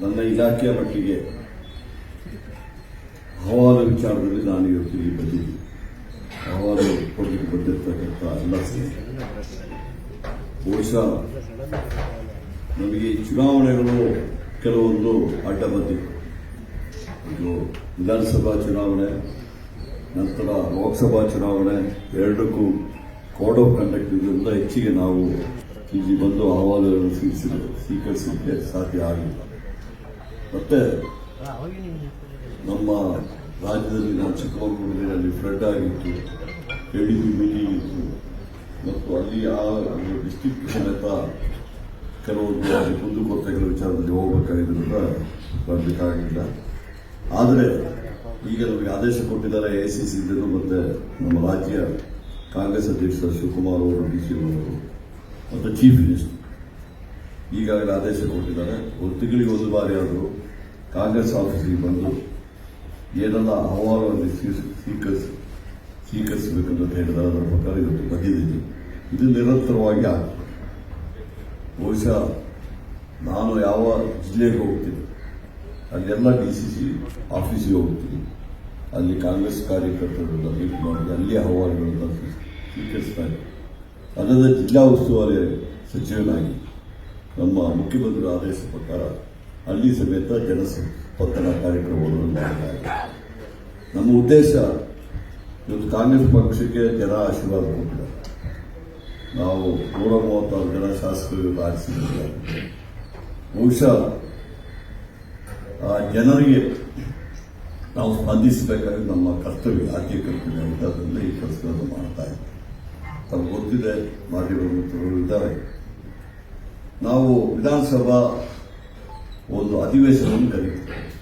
ನನ್ನ ಇಲಾಖೆಯ ಮಟ್ಟಿಗೆ ಅಹವಾಲು ವಿಚಾರದಲ್ಲಿ ನಾನು ಇವತ್ತು ಇಲ್ಲಿ ಬಂದಿದ್ದೀನಿ. ಅಹವಾಲು ಕೊಡಲಿಕ್ಕೆ ಬಂದಿರತಕ್ಕಂಥ ಎಲ್ಲ ಬಹುಶಃ ನಮಗೆ ಚುನಾವಣೆಗಳು ಕೆಲವೊಂದು ಅಡ್ಡ ಬಂದಿತ್ತು ಇದು ವಿಧಾನಸಭಾ ಚುನಾವಣೆ, ನಂತರ ಲೋಕಸಭಾ ಚುನಾವಣೆ, ಎರಡಕ್ಕೂ ಕೋಡ್ ಆಫ್ ಕಂಡಕ್ಟ್ ಇದರಿಂದ ಹೆಚ್ಚಿಗೆ ನಾವು ಇಲ್ಲಿ ಬಂದು ಅಹವಾಲುಗಳನ್ನು ಸ್ವೀಕರಿಸಲಿಕ್ಕೆ ಸಾಧ್ಯ ಆಗಿಲ್ಲ. ಮತ್ತೆ ನಮ್ಮ ರಾಜ್ಯದಲ್ಲಿ ನಮ್ಮ ಚಿಕ್ಕಮಗಳೂರಿನಲ್ಲಿ ಫ್ಲಡ್ ಆಗಿತ್ತು ಡಿ ಮೀಟಿಂಗ್ ಇತ್ತು ಮತ್ತು ಅಲ್ಲಿ ಆ ಡಿಸ್ಟಿಕ್ ಸಮೇತ ಕೆಲವೊಂದು ಕುಂದುಕೊರತೆಗಳ ವಿಚಾರದಲ್ಲಿ ಹೋಗಬೇಕಾಗಿದ್ದರಿಂದ ಬರಬೇಕಾಗಿಲ್ಲ. ಆದರೆ ಈಗ ನಮಗೆ ಆದೇಶ ಕೊಟ್ಟಿದ್ದಾರೆ ಎ ಸಿ ಸಿ ಮತ್ತು ನಮ್ಮ ರಾಜ್ಯ ಕಾಂಗ್ರೆಸ್ ಅಧ್ಯಕ್ಷ ಶಿವಕುಮಾರ್ ಅವರು, ಡಿ ಸಿ ಅವರು, ಮತ್ತು ಚೀಫ್ ಮಿನಿಸ್ಟರ್ ಈಗಾಗಲೇ ಆದೇಶ ಕೊಟ್ಟಿದ್ದಾರೆ. ಒಂದು ತಿಂಗಳಿಗೆ ಒಂದು ಬಾರಿ ಆದರೂ ಕಾಂಗ್ರೆಸ್ ಆಫೀಸಿಗೆ ಬಂದು ಏನೆಲ್ಲ ಅಹವಾಲುಗಳನ್ನು ಸ್ವೀ- ಸ್ವೀಕರಿಸಿ ಸ್ವೀಕರಿಸಬೇಕಂತ ಹೇಳಿದ ಅದರ ಪ್ರಕಾರ ಇವತ್ತು ಬಂದಿದ್ದೀನಿ ಇದು ನಿರಂತರವಾಗಿ ಆಗ್ತದೆ. ಬಹುಶಃ ನಾನು ಯಾವ ಜಿಲ್ಲೆಗೆ ಹೋಗ್ತೀನಿ, ಅಲ್ಲೆಲ್ಲ ಡಿ ಸಿ ಸಿ ಆಫೀಸಿಗೆ ಹೋಗ್ತೀನಿ, ಅಲ್ಲಿ ಕಾಂಗ್ರೆಸ್ ಕಾರ್ಯಕರ್ತರನ್ನ ಮೀಟ್ ಮಾಡಿ, ಅಲ್ಲಿ ಅಹವಾಲುಗಳನ್ನು ಸ್ವೀಕರಿಸ್ತಾರೆ ಅದರ ಜಿಲ್ಲಾ ಉಸ್ತುವಾರಿ ಸಚಿವನಾಗಿ ನಮ್ಮ ಮುಖ್ಯಮಂತ್ರಿ ಆದೇಶ ಪ್ರಕಾರ ಅಲ್ಲಿ ಸಮೇತ ಜನಸ್ಪಂದನ ಕಾರ್ಯಕ್ರಮವನ್ನು ಮಾಡಲಾಗಿದೆ. ನಮ್ಮ ಉದ್ದೇಶ ಇವತ್ತು ಕಾಂಗ್ರೆಸ್ ಪಕ್ಷಕ್ಕೆ ಜನ ಆಶೀರ್ವಾದ ಕೊಟ್ಟಿದೆ. ನಾವು ನೂರ ಮೂವತ್ತಾರು ಜನ ಶಾಸಕರು ಆರಿಸಿದ್ದಾರೆ ಬಹುಶಃ ಆ ಜನರಿಗೆ ನಾವು ಸ್ಪಂದಿಸಬೇಕಾದ್ರೆ ನಮ್ಮ ಕರ್ತವ್ಯ, ಆದ್ಯ ಕರ್ತವ್ಯ ಅಂತ ಅದನ್ನು ಈ ಕೆಲಸಗಳನ್ನು ಮಾಡ್ತಾ ಇದ್ದೀವಿ. ತಮ್ಗೆ ಗೊತ್ತಿದೆ ಮಾಧ್ಯಮ ಇದ್ದಾರೆ. ನಾವು ವಿಧಾನಸಭಾ ಒಂದು ಅಧಿವೇಶನವನ್ನು ಕರೀತೀವಿ.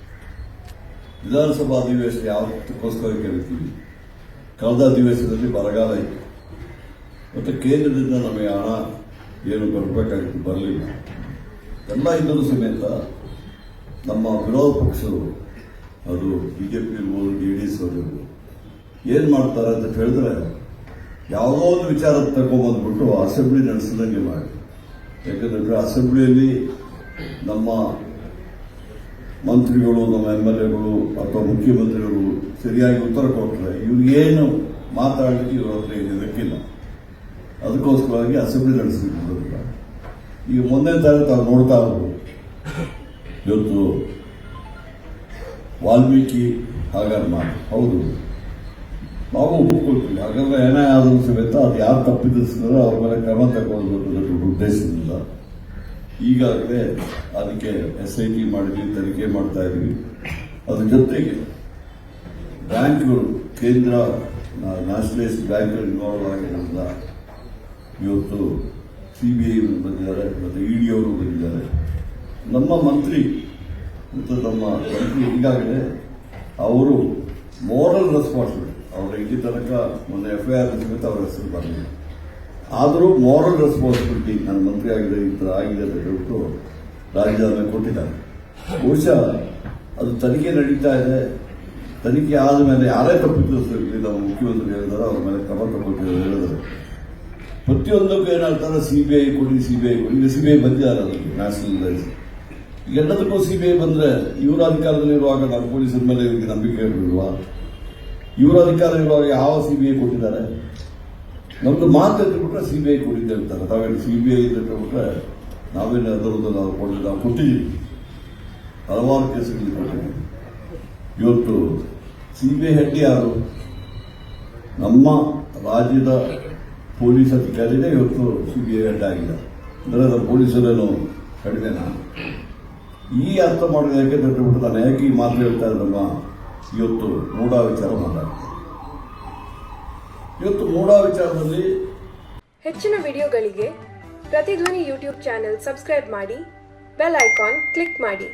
ವಿಧಾನಸಭಾ ಅಧಿವೇಶನ ಯಾವತ್ತಕ್ಕೋಸ್ಕರ ಕರಿತೀವಿ? ಕಳೆದ ಅಧಿವೇಶನದಲ್ಲಿ ಬರಗಾಲ ಇತ್ತು. ಮತ್ತು ಕೇಂದ್ರದಿಂದ ನಮಗೆ ಹಣ ಏನು ಬರಬೇಕಾಗಿತ್ತು? ಬರಲಿಲ್ಲ. ಎಲ್ಲ ಇದ್ದರೂ ಸಮೇತ ನಮ್ಮ ವಿರೋಧ ಪಕ್ಷರು, ಅದು ಬಿಜೆಪಿ ಇರ್ಬೋದು, ಜೆ ಡಿ ಎಸ್ ಏನು ಮಾಡ್ತಾರೆ ಅಂತ ಹೇಳಿದ್ರೆ, ಯಾವುದೋ ಒಂದು ವಿಚಾರ ತಗೊಂಬಂದ್ಬಿಟ್ಟು ಅಸೆಂಬ್ಲಿ ನಡೆಸಿದಂಗೆ ಮಾಡಿ. ಯಾಕಂದ್ರೆ ಅಸೆಂಬ್ಲಿಯಲ್ಲಿ ನಮ್ಮ ಮಂತ್ರಿಗಳು, ನಮ್ಮ ಎಂ ಎಲ್ ಎಗಳು ಅಥವಾ ಮುಖ್ಯಮಂತ್ರಿಗಳು ಸರಿಯಾಗಿ ಉತ್ತರ ಕೊಟ್ಟರೆ ಇವ್ರಿಗೇನು ಮಾತಾಡಲಿಕ್ಕೆ ಇವ್ರ ಹತ್ರ ಏನು ಇದಕ್ಕಿಲ್ಲ. ಅದಕ್ಕೋಸ್ಕರವಾಗಿ ಅಸೆಂಬ್ಲಿ ನಡೆಸಲಿಕ್ಕೆ ಈಗ ಮೊನ್ನೆ ತಾರೀಕು ತಾವು ನೋಡ್ತಾ ಇದ್ರು ಇವತ್ತು ವಾಲ್ಮೀಕಿ ಹಾಗಾದ್ರೆ ಹೌದು. ನಾವು ಒಪ್ಪಿಕೊಳ್ತೀವಿ ಹಾಗಾದ್ರೆ ಏನೇ ಆದರೂ ಸಮೇತ ಅದು ಯಾರು ತಪ್ಪಿದಿಸಿದ್ರೆ ಅವ್ರ ಮೇಲೆ ಕ್ರಮ ತಗೊಳ್ಬೇಕು ಉದ್ದೇಶದಿಂದ. ಈಗಾಗಲೇ ಅದಕ್ಕೆ ಎಸ್ ಐ ಟಿ ಮಾಡಿದ್ವಿ, ತನಿಖೆ ಮಾಡ್ತಾ ಇದ್ವಿ. ಅದ್ರ ಜೊತೆಗೆ ಬ್ಯಾಂಕ್ಗಳು, ಕೇಂದ್ರ ನ್ಯಾಷನಲೈಸ್ಡ್ ಬ್ಯಾಂಕ್ ಇನ್ವಾಲ್ವ್ ಆಗಿರೋದ್ರಿಂದ ಇವತ್ತು ಸಿ ಬಿ ಐ ಬಂದಿದ್ದಾರೆ, ಮತ್ತು ಇ ಡಿ ಅವರು ಬಂದಿದ್ದಾರೆ. ನಮ್ಮ ಮಂತ್ರಿ, ಮತ್ತು ನಮ್ಮ ಮಂತ್ರಿ ಈಗಾಗಲೇ ಅವರು ಮೋರಲ್ ರೆಸ್ಪಾನ್ಸಿಬಿಲಿಟಿ ಅವರ ಇಲ್ಲಿ ತನಕ ಮೊನ್ನೆ ಎಫ್ ಐ ಆರ್ ಸಮೇತ ಅವರ ಹೆಸರು ಬರಲಿಲ್ಲ ಆದರೂ ಮಾರಲ್ ರೆಸ್ಪಾನ್ಸಿಬಿಲಿಟಿ ನನ್ನ ಮಂತ್ರಿ ಆಗಿದೆ ಈ ಥರ ಆಗಿದೆ ಅಂತ ಹೇಳ್ಬಿಟ್ಟು ರಾಜೀನಾಮೆ ಕೊಟ್ಟಿದ್ದಾರೆ. ಬಹುಶಃ ಅದು ತನಿಖೆ ನಡೀತಾ ಇದೆ. ತನಿಖೆ ಆದ ಮೇಲೆ ಯಾರೇ ತಪ್ಪಿತಸ್ಥರಿರಲಿ ನಮ್ಮ ಮುಖ್ಯಮಂತ್ರಿ ಹೇಳಿದಾರೆ, ಅವ್ರ ಮೇಲೆ ಕ್ರಮ ತಗೊಳ್ತೀವಿ ಹೇಳಿದ್ರು. ಪ್ರತಿಯೊಂದಕ್ಕೂ ಏನಾಗ್ತಾರೆ ಸಿ ಬಿ ಐ ಕೊಡಿ ಸಿ ಬಿ ಐ ಕೊಡಿ. ಈಗ ಸಿ ಬಿ ಐ ಬಂದಿದ್ದಾರೆ ಅದಕ್ಕೆ ನ್ಯಾಷನಲ್ ಈಗ ಎಲ್ಲದಕ್ಕೂ ಸಿ ಬಿ ಐ ಬಂದರೆ ಇವರ ಅಧಿಕಾರದಲ್ಲಿರುವಾಗ ನಾವು ಪೊಲೀಸರ ಮೇಲೆ ಇವರಿಗೆ ನಂಬಿಕೆ ಇರಲಿಲ್ವಾ? ಇವರ ಅಧಿಕಾರ ಅವರಿಗೆ ಯಾವ ಸಿ ಬಿ ಐ ಕೊಟ್ಟಿದ್ದಾರೆ? ನಮ್ದು ಮಾತು ಬಿಟ್ರೆ ಸಿ ಬಿ ಐ ಕೊಟ್ಟಿದ್ದೆ ಅಂತಾರೆ. ತಾವೇನು ಸಿ ಬಿ ಐ ಬಿಟ್ರೆ ನಾವೇನು ಅದರದ್ದು ನಾವು ಕೊಟ್ಟು ನಾವು ಕೊಟ್ಟಿದ್ದೀವಿ ಹಲವಾರು ಕೇಸುಗಳಿಗೆ ಕೊಟ್ಟಿದ್ದೀವಿ ಇವತ್ತು ಸಿ ಬಿ ಐ ಹೆಡ್ ಯಾರು? ನಮ್ಮ ರಾಜ್ಯದ ಪೊಲೀಸ್ ಅಧಿಕಾರಿನೇ ಇವತ್ತು ಸಿ ಬಿ ಐ ಹೆಡ್ ಆಗಿದೆ ಅಂದರೆ ಅದರ ಪೊಲೀಸರೇನು ಕಡಿಮೆನಾ? ಈ ಅರ್ಥ ಮಾಡೋದು ಯಾಕೆ ಬಿಟ್ಟು ನಾನು ಯಾಕೆ ಈ ಮಾತು ಹೇಳ್ತಾ ಇದ್ದಮ್ಮ ಇವತ್ತು ಮೂಡಾ ವಿಚಾರ ಮಾತಾಡ್ತೀವಿ ಇವತ್ತು ಮೂಡಾ ವಿಚಾರದಲ್ಲಿ ಹೆಚ್ಚಿನ ವಿಡಿಯೋಗಳಿಗೆ ಪ್ರತಿಧ್ವನಿ ಯೂಟ್ಯೂಬ್ ಚಾನೆಲ್ ಸಬ್ಸ್ಕ್ರೈಬ್ ಮಾಡಿ, ಬೆಲ್ ಐಕಾನ್ ಕ್ಲಿಕ್ ಮಾಡಿ.